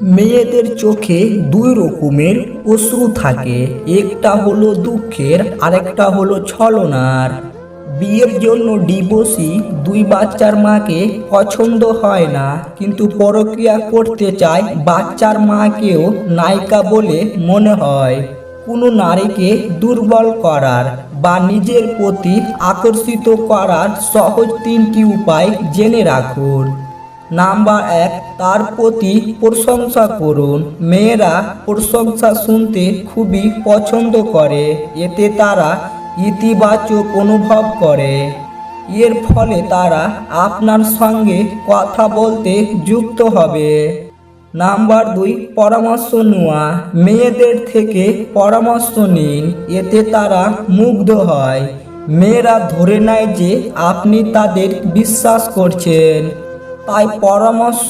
মেয়েদের চোখে দুই রকমের অশ্রু থাকে, একটা হলো দুঃখের আরেকটা হলো ছলনার। বিয়ের জন্য ডিভোর্সি দুই বাচ্চার মাকে পছন্দ হয় না, কিন্তু পরক্রিয়া করতে চায় বাচ্চার মাকেও নায়িকা বলে মনে হয়। কোনো নারীকে দুর্বল করার বা নিজের প্রতি আকর্ষিত করার সহজ তিনটি উপায় জেনে রাখুন। নাম্বার এক, তার প্রতি প্রশংসা করুন। মেয়েরা প্রশংসা শুনতে খুবই পছন্দ করে, এতে তারা ইতিবাচক অনুভব করে। এর ফলে তারা আপনার সঙ্গে কথা বলতে যুক্ত হবে। নাম্বার দুই, পরামর্শ নেওয়া। মেয়েদের থেকে পরামর্শ নিন, এতে তারা মুগ্ধ হয়। মেয়েরা ধরে নেয় যে আপনি তাদের বিশ্বাস করছেন। তাই পরামর্শ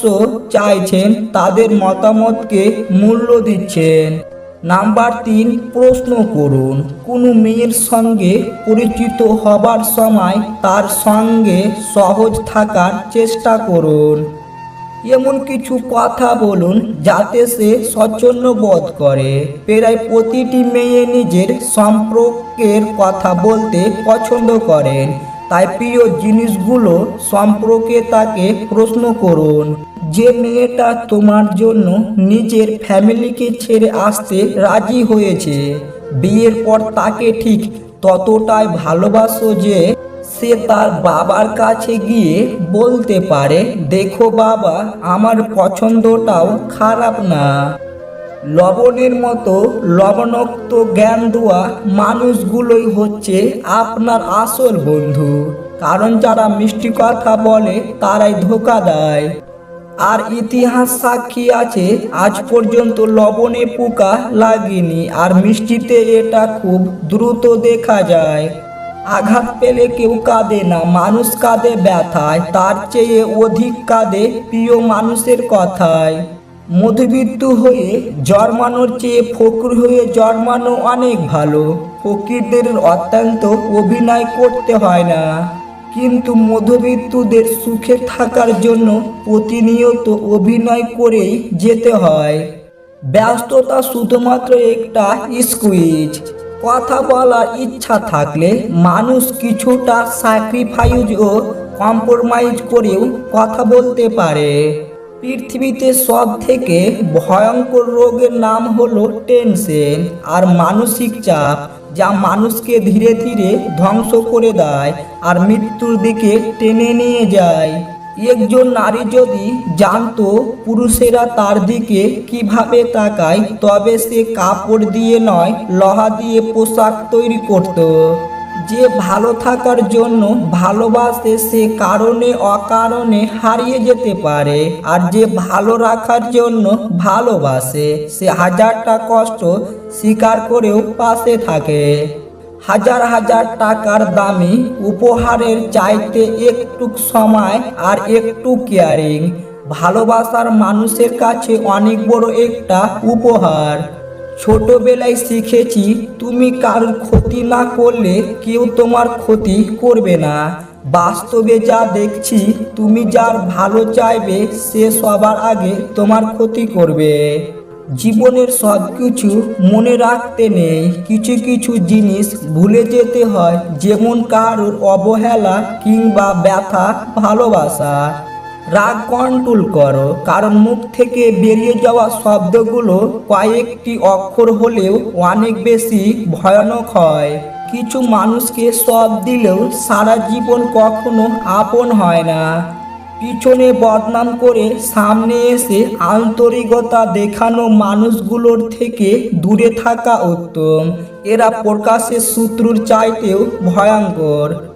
চাইছেন তাদের মতামতকে মূল্য দিচ্ছেন। নাম্বার তিন, প্রশ্ন করুন, কোনো মেয়ের সঙ্গে পরিচিত হবার সময় তার সঙ্গে সহজ থাকার চেষ্টা করুন। এমন কিছু কথা বলুন যাতে সে স্বচ্ছন্দ বোধ করে। প্রায় প্রতিটি মেয়ে নিজের সম্পর্কের কথা বলতে পছন্দ করেন। তাই প্রিয় জিনিসগুলো সম্পর্কে তাকে প্রশ্ন করুন। যে মেয়েটা তোমার জন্য নিজের ফ্যামিলিকে ছেড়ে আসতে রাজি হয়েছে, বিয়ের পর তাকে ঠিক ততটাই ভালোবাসো যে সে তার বাবার কাছে গিয়ে বলতে পারে, দেখো বাবা, আমার পছন্দটাও খারাপ না। লবণের মতো লবণাক্ত জ্ঞান দেওয়া মানুষগুলোই হচ্ছে আপনার আসল বন্ধু। কারণ যারা মিষ্টি কথা বলে, তারাই ধোকা দেয়। আর ইতিহাস সাক্ষী আছে, আজ পর্যন্ত লবণে পোকা লাগেনি, আর মিষ্টিতে এটা খুব দ্রুত দেখা যায়। আঘাত পেলে কেউ কাঁদে না, মানুষ কাঁদে ব্যথায়, তার চেয়ে অধিক কাঁদে প্রিয় মানুষের কথায়। মধুবিত্ত হয়ে জন্মানোর চেয়ে ফকির হয়ে জন্মানো অনেক ভালো। ফকিরদের অত্যন্ত অভিনয় করতে হয় না। কিন্তু মধ্যবিত্তদের সুখে থাকার জন্য প্রতিনিয়ত অভিনয় করেই যেতে হয়। ব্যস্ততা শুধুমাত্র একটা স্কুইজ কথা বলার ইচ্ছা থাকলে মানুষ কিছুটা স্যাক্রিফাইজ ও কম্প্রোমাইজ করেও কথা বলতে পারে। পৃথিবীতে সব থেকে ভয়ঙ্কর রোগের নাম হলো টেনশন আর মানসিক চাপ, যা মানুষকে ধীরে ধীরে ধ্বংস করে দেয় আর মৃত্যুর দিকে টেনে নিয়ে যায়। একজন নারী যদি জানতো পুরুষেরা তার দিকে কীভাবে তাকায়, তবে সে কাপড় দিয়ে নয়, লোহা দিয়ে পোশাক তৈরি করত। যে ভালো থাকার জন্য ভালোবাসে সে কারণে অকারণে হারিয়ে যেতে পারে। আর যে ভালো রাখার জন্য ভালোবাসে, সে হাজারটা কষ্ট স্বীকার করেও পাশে থাকে। হাজার হাজার টাকার দামি উপহারের চাইতে একটু সময় আর একটু কেয়ারিং ভালোবাসার মানুষের কাছে অনেক বড় একটা উপহার। ছোটবেলায় শিখেছি, তুমি কারোর ক্ষতি না করলে কেউ তোমার ক্ষতি করবে না। বাস্তবে যা দেখছি, তুমি যার ভালো চাইবে, সে সবার আগে তোমার ক্ষতি করবে। জীবনের সব কিছু মনে রাখতে নেই, কিছু কিছু জিনিস ভুলে যেতে হয়, যেমন কারোর অবহেলা কিংবা ব্যথা, ভালোবাসা। রাগ কন্ট্রোল করো, কারণ মুখ থেকে বেরিয়ে যাওয়া শব্দগুলো কয়েকটি অক্ষর হলেও অনেক বেশি ভয়ানক হয়। কিছু মানুষকে সব দিলেও সারা জীবন কখনো আপন হয় না। পিছনে বদনাম করে সামনে এসে আন্তরিকতা দেখানো মানুষগুলোর থেকে দূরে থাকা উত্তম। এরা প্রকাশের শত্রুর চাইতেও ভয়ঙ্কর।